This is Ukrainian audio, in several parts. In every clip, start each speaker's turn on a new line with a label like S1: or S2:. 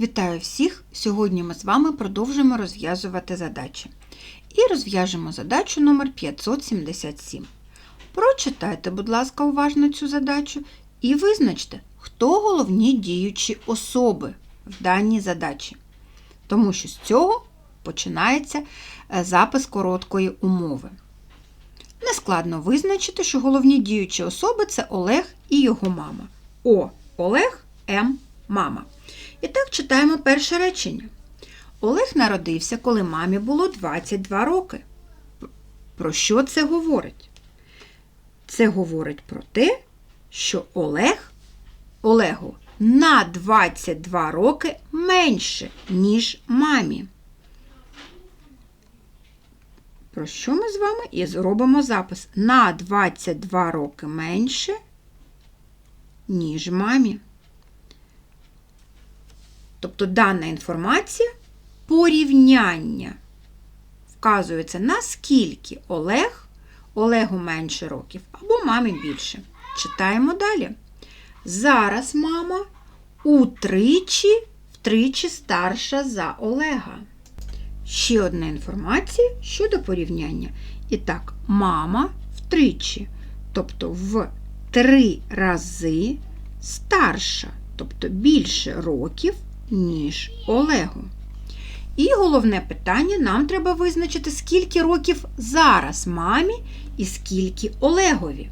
S1: Вітаю всіх! Сьогодні ми з вами продовжимо розв'язувати задачі. І розв'яжемо задачу номер 577. Прочитайте, будь ласка, уважно цю задачу і визначте, хто головні діючі особи в даній задачі. Тому що з цього починається е, запис короткої умови. Нескладно визначити, що головні діючі особи це Олег і його мама. О. Олег М. Мама. І так читаємо перше речення. Олег народився, коли мамі було 22 роки. Про що це говорить? Це говорить про те, що Олег Олегу на 22 роки менше, ніж мамі. Про що ми з вами і зробимо запис? На 22 роки менше, ніж мамі. Тобто дана інформація порівняння вказується, наскільки Олег, Олегу менше років, або мамі більше. Читаємо далі. Зараз мама утричі, втричі старша за Олега. Ще одна інформація щодо порівняння. І так, мама втричі, тобто в три рази старша, тобто більше років, ніж Олегу. І головне питання: нам треба визначити, скільки років зараз мамі і скільки Олегові.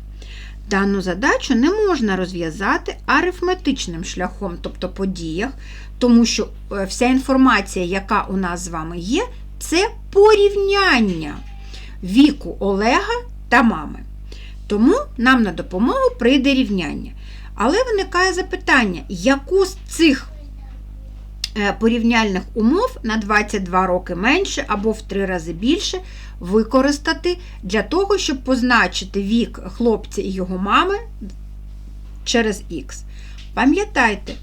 S1: Дану задачу не можна розв'язати арифметичним шляхом, тобто по діях, тому що е, вся інформація, яка у нас з вами є, це порівняння віку Олега та мами. Тому нам на допомогу прийде рівняння. Але виникає запитання, яку з цих порівняльних умов на 22 роки менше або в 3 рази більше використати для того, щоб позначити вік хлопця і його мами через Х. Пам'ятайте,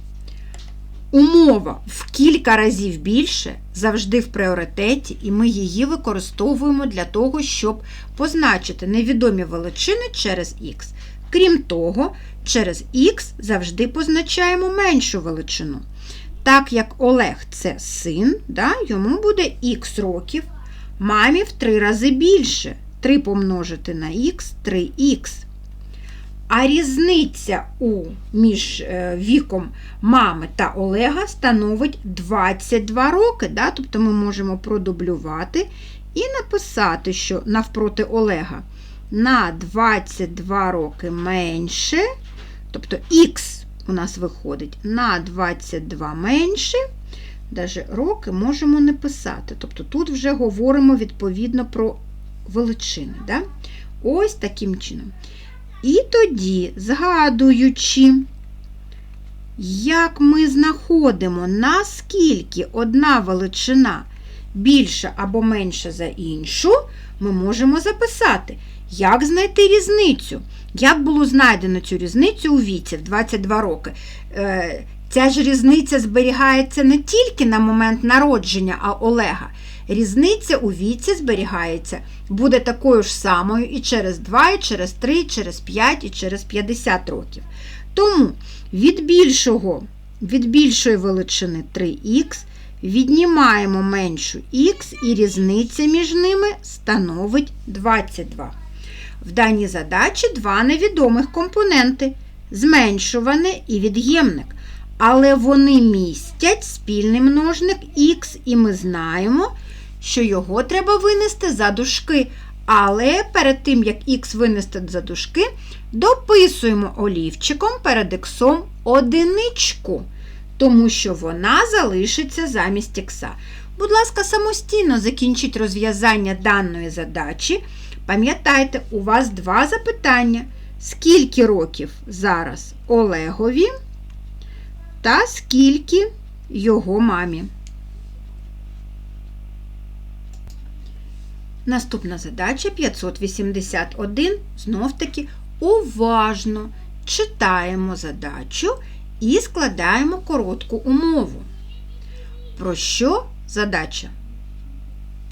S1: умова в кілька разів більше завжди в пріоритеті, і ми її використовуємо для того, щоб позначити невідомі величини через Х. Крім того, через Х завжди позначаємо меншу величину. Так як Олег це син, да, йому буде х років, мамі в 3 рази більше. 3 помножити на х 3х. А різниця у, між е, віком мами та Олега становить 22 роки. Да? Тобто ми можемо продублювати і написати, що навпроти Олега на 22 роки менше, тобто х у нас виходить на 22 менше, навіть роки можемо не писати. Тобто тут вже говоримо відповідно про величини. Да? Ось таким чином. І тоді, згадуючи, як ми знаходимо, наскільки одна величина більша або менша за іншу, ми можемо записати, як знайти різницю. Як було знайдено цю різницю у віці в 22 роки? Е, ця ж різниця зберігається не тільки на момент народження а Олега. Різниця у віці зберігається, буде такою ж самою і через 2, і через 3, і через 5, і через 50 років. Тому від більшого, від більшої величини 3х віднімаємо меншу х, і різниця між ними становить 22. В даній задачі два невідомих компоненти зменшуване і від'ємник. Але вони містять спільний множник х, і ми знаємо, що його треба винести за дужки. Але перед тим, як х винести за дужки, дописуємо олівчиком перед іксом одиничку, тому що вона залишиться замість х. Будь ласка, самостійно закінчіть розв'язання даної задачі. Пам'ятайте, у вас два запитання. Скільки років зараз Олегові та скільки його мамі? Наступна задача 581. Знов-таки уважно читаємо задачу і складаємо коротку умову. Про що задача?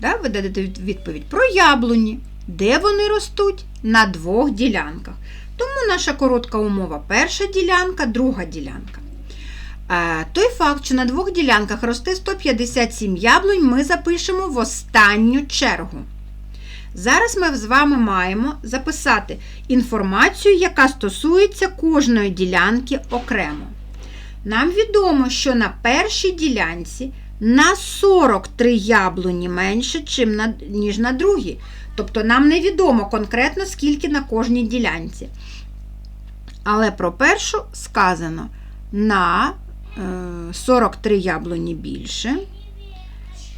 S1: Да, ви дадете відповідь про яблуні. Де вони ростуть? На двох ділянках. Тому наша коротка умова перша ділянка, друга ділянка. Е, Той факт, що на двох ділянках росте 157 яблунь, ми запишемо в останню чергу. Зараз ми з вами маємо записати інформацію, яка стосується кожної ділянки окремо. Нам відомо, що на першій ділянці на 43 яблуні менше, ніж на другій. Тобто нам невідомо конкретно, скільки на кожній ділянці. Але про першу сказано на е, 43 яблуні більше.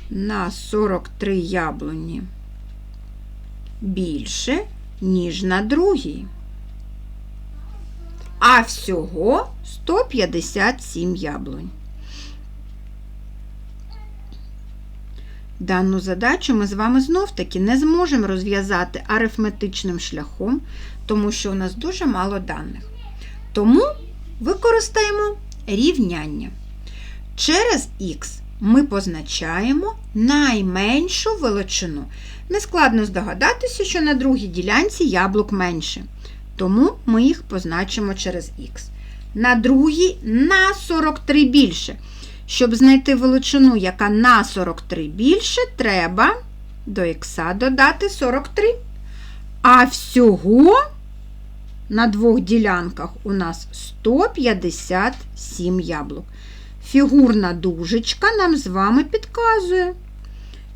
S1: На 43 яблуні більше, ніж на другій. А всього 157 яблунь. Дану задачу ми з вами знов-таки не зможемо розв'язати арифметичним шляхом, тому що у нас дуже мало даних. Тому використаємо рівняння. Через х ми позначаємо найменшу величину. Нескладно здогадатися, що на другій ділянці яблук менше. Тому ми їх позначимо через х. На другій на 43 більше. Щоб знайти величину, яка на 43 більше, треба до х додати 43. А всього на двох ділянках у нас 157 яблук. Фігурна дужечка нам з вами підказує,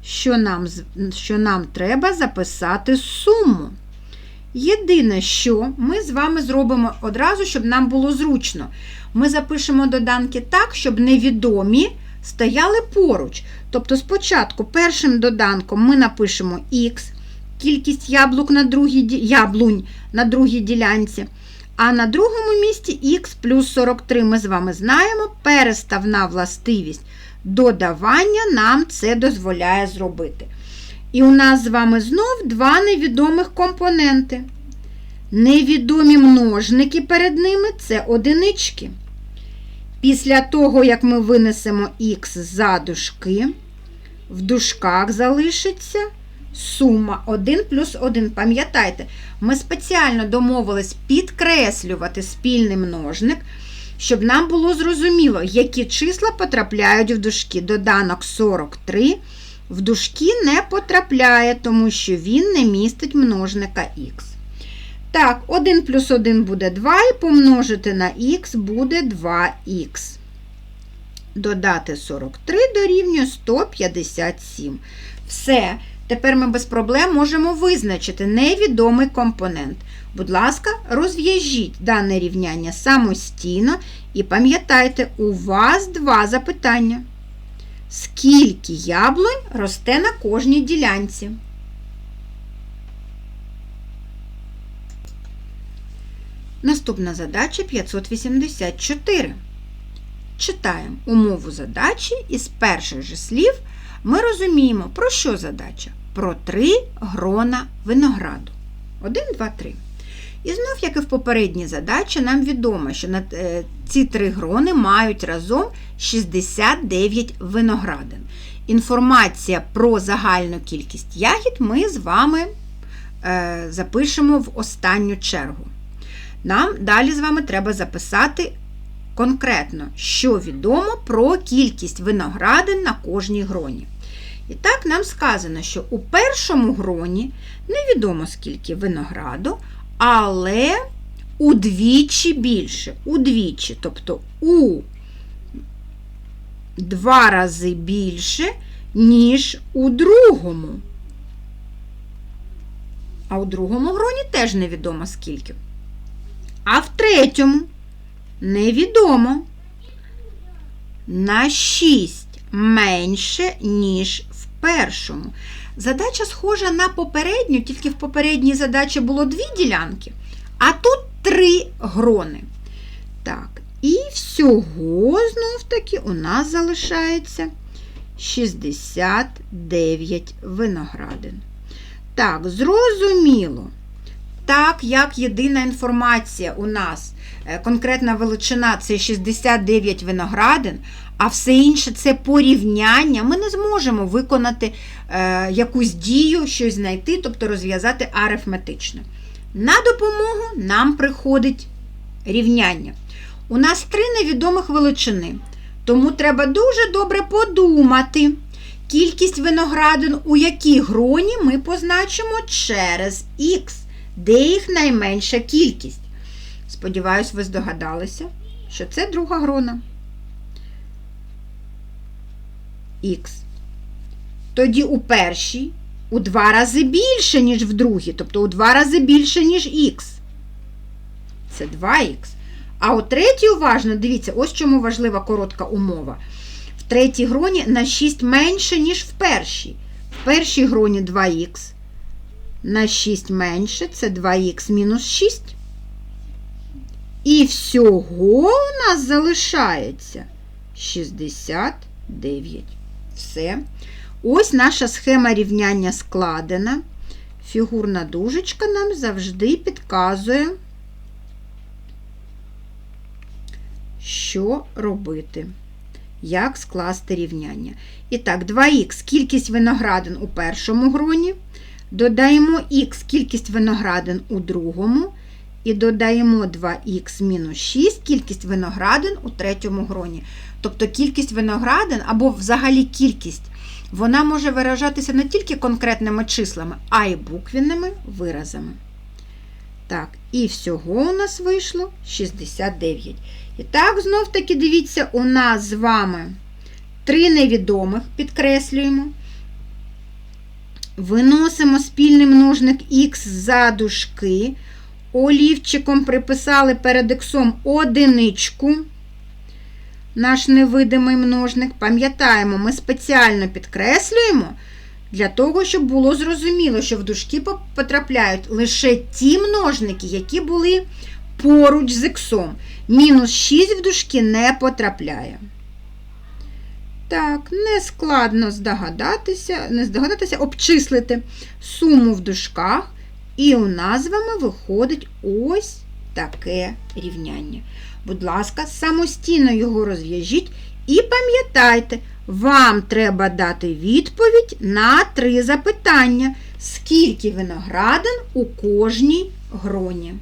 S1: що нам, що нам треба записати суму. Єдине, що ми з вами зробимо одразу, щоб нам було зручно. Ми запишемо доданки так, щоб невідомі стояли поруч. Тобто, спочатку першим доданком ми напишемо х, кількість яблук на другій, яблунь на другій ділянці. А на другому місці х плюс 43 ми з вами знаємо, переставна властивість додавання нам це дозволяє зробити. І у нас з вами знов два невідомих компоненти. Невідомі множники перед ними це одинички. Після того, як ми винесемо х за дужки, в дужках залишиться сума 1 плюс 1. Пам'ятайте, ми спеціально домовились підкреслювати спільний множник, щоб нам було зрозуміло, які числа потрапляють в дужки. Доданок 43 в дужки не потрапляє, тому що він не містить множника х. Так, 1 плюс 1 буде 2, і помножити на х буде 2х. Додати 43 дорівнює 157. Все. Тепер ми без проблем можемо визначити невідомий компонент. Будь ласка, розв'яжіть дане рівняння самостійно і пам'ятайте, у вас два запитання. Скільки яблунь росте на кожній ділянці? Наступна задача 584. Читаємо умову задачі із перших же слів ми розуміємо, про що задача? Про три грона винограду. Один, два, три. І знов, як і в попередній задачі, нам відомо, що е, ці три грони мають разом 69 виноградин. Інформація про загальну кількість ягід ми з вами е, запишемо в останню чергу. Нам далі з вами треба записати конкретно, що відомо про кількість виноградин на кожній гроні. І так, нам сказано, що у першому гроні невідомо скільки винограду, але удвічі більше. Удвічі, тобто у два рази більше, ніж у другому. А у другому гроні теж невідомо скільки. А в третьому невідомо. На 6 менше, ніж першому. Задача схожа на попередню, тільки в попередній задачі було дві ділянки, а тут три грони. Так, і всього, знов-таки, у нас залишається 69 виноградин. Так, зрозуміло. Так, як єдина інформація у нас, е, конкретна величина це 69 виноградин, а все інше це порівняння, ми не зможемо виконати е, якусь дію, щось знайти, тобто розв'язати арифметично. На допомогу нам приходить рівняння. У нас три невідомих величини Тому треба дуже добре подумати. Кількість виноградин у якій гроні ми позначимо через х, де їх найменша кількість. Сподіваюсь, ви здогадалися, що це друга грона. Х. Тоді у першій у два рази більше, ніж в другій, тобто у два рази більше, ніж х. Це 2х. А у третій, уважно, дивіться, ось чому важлива коротка умова. В третій гроні на 6 менше, ніж в першій. В першій гроні 2х. На 6 менше це 2х мінус 6. І всього у нас залишається 69. Все. Ось наша схема рівняння складена. Фігурна дужечка нам завжди підказує, що робити, як скласти рівняння. І так, 2х кількість виноградин у першому гроні. Додаємо х кількість виноградин у другому. І додаємо 2х мінус 6 кількість виноградин у третьому гроні. Тобто кількість виноградин або взагалі кількість, вона може виражатися не тільки конкретними числами, а й буквенними виразами. Так, і всього у нас вийшло 69. І так, знов таки, дивіться, у нас з вами три невідомих, підкреслюємо. Виносимо спільний множник х за дужки. Олівчиком приписали перед іксом одиничку. Наш невидимий множник. Пам'ятаємо, ми спеціально підкреслюємо для того, щоб було зрозуміло, що в дужки потрапляють лише ті множники, які були поруч з іксом. Мінус 6 в дужки не потрапляє. Так, не складно здогадатися, не здогадатися, обчислити суму в дужках. І у нас вами виходить ось таке рівняння. Будь ласка, самостійно його розв'яжіть і пам'ятайте, вам треба дати відповідь на три запитання, скільки виноградин у кожній гроні.